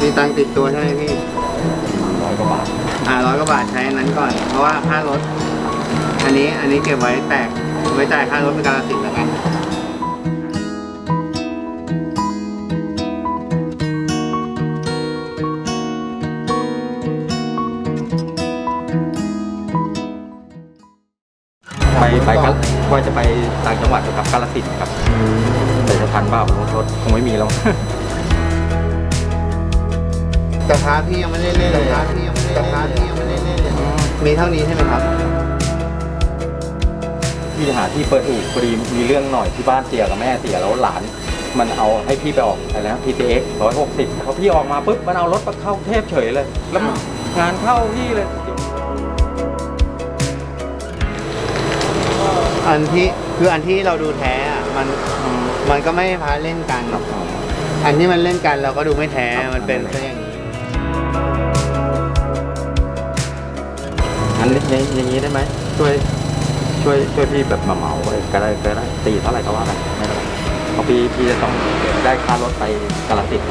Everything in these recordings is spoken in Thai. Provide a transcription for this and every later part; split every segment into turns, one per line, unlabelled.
มีตังค์ติดตัวใช่ไหมพี่
ร้อยกว่าบาท
อ่าร้อยกว่าบาทใช้อันนั้นก่อน เพราะว่าค่ารถ อันนี้อันนี้เก็บไว้แตกไว้จ่ายค่ารถเป็นการสินแล้วกัน
ไปไปกันว่าจะไปต่างจังหวัดกับกาลสินธุ์ครับ แต่จะทันเปล่ารถรถคงไม่มีแล้ว
แต่พาพี่ยังไม่ได้เล่นเลยพาพี่ยังไม่ได้เล่นพาพี่ยังไม่ได้เล่นเลยมีเท่านี้ใช่ไหมครับ
พี่หาที่เปิดอู่พอดีมีเรื่องหน่อยที่บ้านเสียกับแม่เสียแล้วหลาน มันเอาให้พี่ไปออกอะไรนะ PTX ร้อยหกสิบพอพี่ออกมาปุ๊บมันเอารถมาเข้ากรุงเทพเฉยเลย แล้วมันงานเข้าพี่เลย
อันที่คืออันที่เราดูแท้อะมันมันก็ไม่พาเล่นกันหรอกอันที่มันเล่นกันเราก็ดูไม่แท้มันเป็นซะอย่างนี้
งั้นอย่างอย่างนี้ได้ไหมช่วย ช่วยช่วยพี่แบบมาเหมาไปก็ได้ก็ได้ตีเท่าไหร่ก็ว่าไปไม่เป็นไรเพราะพี่พี่จะต้องได้ค่ารถไปกาลสินธุ์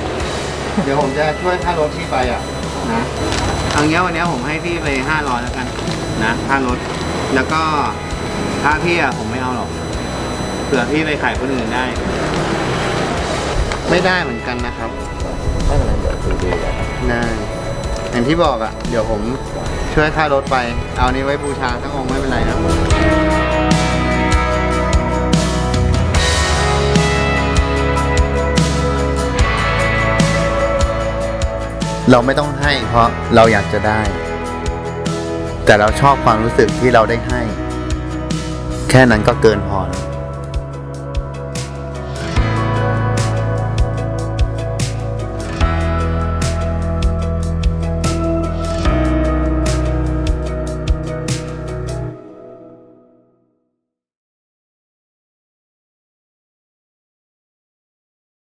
เดี๋ยวผมจะช่วยค่ารถพี่ไปอะนะเอางี้วันนี้ผมให้พี่ไปห้าร้อยแล้วกันนะค่ารถ แล้วก็ค่าพี่อะผมไม่เอาหรอกเผื่อพี่ไปขายคนอื่นได้ ไม่ได้เหมือนกันนะครับ
ไม่เป็นไรเดี๋ยวดูดีกัน
ได้ อย่างที่บอกอะ เดี๋ยวผมช่วยค่ารถไป เอานี้ไว้บูชาทั้งองค์ไม่เป็นไรนะเราไม่ต้องให้เพราะเราอยากจะได้ แต่เราชอบความรู้สึกที่เราได้ให้ แค่นั้นก็เกินพอแล้ว